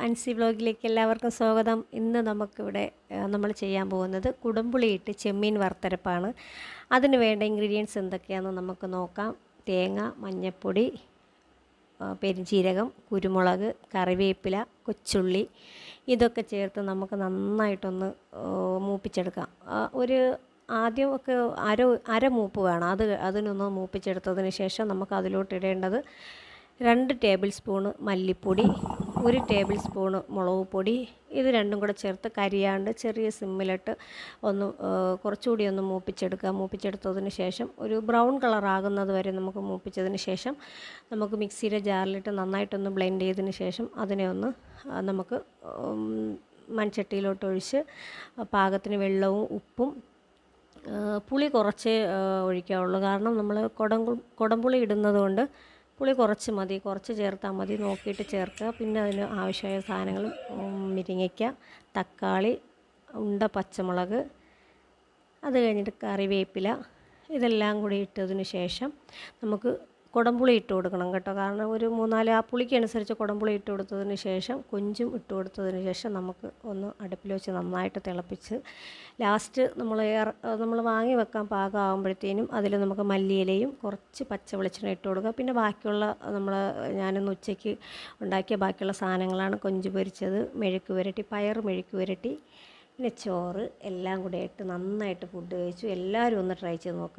അൻസി വ്ലോഗിലേക്ക് എല്ലാവർക്കും സ്വാഗതം. ഇന്ന് നമുക്കിവിടെ നമ്മൾ ചെയ്യാൻ പോകുന്നത് കുടംപുളിയിട്ട് ചെമ്മീൻ വറുത്തരപ്പാണ്. അതിന് വേണ്ട ഇൻഗ്രീഡിയൻസ് എന്തൊക്കെയാണെന്ന് നമുക്ക് നോക്കാം. തേങ്ങ മഞ്ഞൾപ്പൊടി ആ, പെരുംജീരകം കുരുമുളക് കറിവേപ്പില കൊച്ചുള്ളി. ഇതൊക്കെ ചേർത്ത് നമുക്ക് നന്നായിട്ടൊന്ന് മൂപ്പിച്ചെടുക്കാം. ഒരു ആദ്യമൊക്കെ അര അര മൂപ്പ് വേണം. അത് അതിനൊന്ന് മൂപ്പിച്ചെടുത്തതിന് ശേഷം നമുക്ക് അതിലോട്ട് ഇടേണ്ടത് രണ്ട് ടേബിൾ സ്പൂണ് മല്ലിപ്പൊടി ഒരു ടേബിൾ സ്പൂൺ മുളക് പൊടി ഇത് രണ്ടും കൂടെ ചേർത്ത് കരിയാണ്ട് ചെറിയ സിമ്മിലിട്ട് ഒന്ന് കുറച്ചുകൂടി ഒന്ന് മൂപ്പിച്ചെടുക്കുക. മൂപ്പിച്ചെടുത്തതിന് ശേഷം ഒരു ബ്രൗൺ കളർ ആകുന്നത് വരെ നമുക്ക് മൂപ്പിച്ചതിന് ശേഷം നമുക്ക് മിക്സിയുടെ ജാറിലിട്ട് നന്നായിട്ടൊന്ന് ബ്ലെൻഡ് ചെയ്തതിന് ശേഷം അതിനെ ഒന്ന് നമുക്ക് മൺചട്ടിയിലോട്ട് ഒഴിച്ച് പാകത്തിന് വെള്ളവും ഉപ്പും പുളി കുറച്ച് ഒഴിക്കാവുള്ളൂ. കാരണം നമ്മൾ കൊടം കുടംപുളി ഇടുന്നത് കൊണ്ട് പുളി കുറച്ച് മതി കുറച്ച് ചേർത്താൽ മതി നോക്കിയിട്ട് ചേർക്കുക. പിന്നെ അതിന് ആവശ്യമായ സാധനങ്ങൾ മുരിങ്ങയ്ക്ക തക്കാളി ഉണ്ട പച്ചമുളക് അത് കഴിഞ്ഞിട്ട് കറിവേപ്പില ഇതെല്ലാം കൂടി ഇട്ടതിന് ശേഷം നമുക്ക് കുടംപുളി ഇട്ട് കൊടുക്കണം കേട്ടോ. കാരണം ഒരു മൂന്നാൽ ആ പുളിക്കനുസരിച്ച് കുടംപുളി ഇട്ട് കൊടുത്തതിന് ശേഷം കൊഞ്ചും ഇട്ട് കൊടുത്തതിന് ശേഷം നമുക്ക് ഒന്ന് അടുപ്പിൽ വെച്ച് നന്നായിട്ട് തിളപ്പിച്ച് ലാസ്റ്റ് നമ്മൾ നമ്മൾ വാങ്ങി വെക്കാൻ പാകമാകുമ്പോഴത്തേനും അതിൽ നമുക്ക് മല്ലിയിലയും കുറച്ച് പച്ച വെളിച്ചെണ്ണ ഇട്ട് കൊടുക്കുക. പിന്നെ ബാക്കിയുള്ള നമ്മൾ ഞാനിന്ന് ഉച്ചയ്ക്ക് ഉണ്ടാക്കിയ ബാക്കിയുള്ള സാധനങ്ങളാണ് കൊഞ്ച് പൊരിച്ചത് മെഴുക്ക് പുരട്ടി പയർ മെഴുക്ക് പുരട്ടി പിന്നെ ചോറ് എല്ലാം കൂടെ ഇട്ട് നന്നായിട്ട് ഫുഡ് കഴിച്ചു. എല്ലാവരും ഒന്ന് ട്രൈ ചെയ്ത് നോക്കുക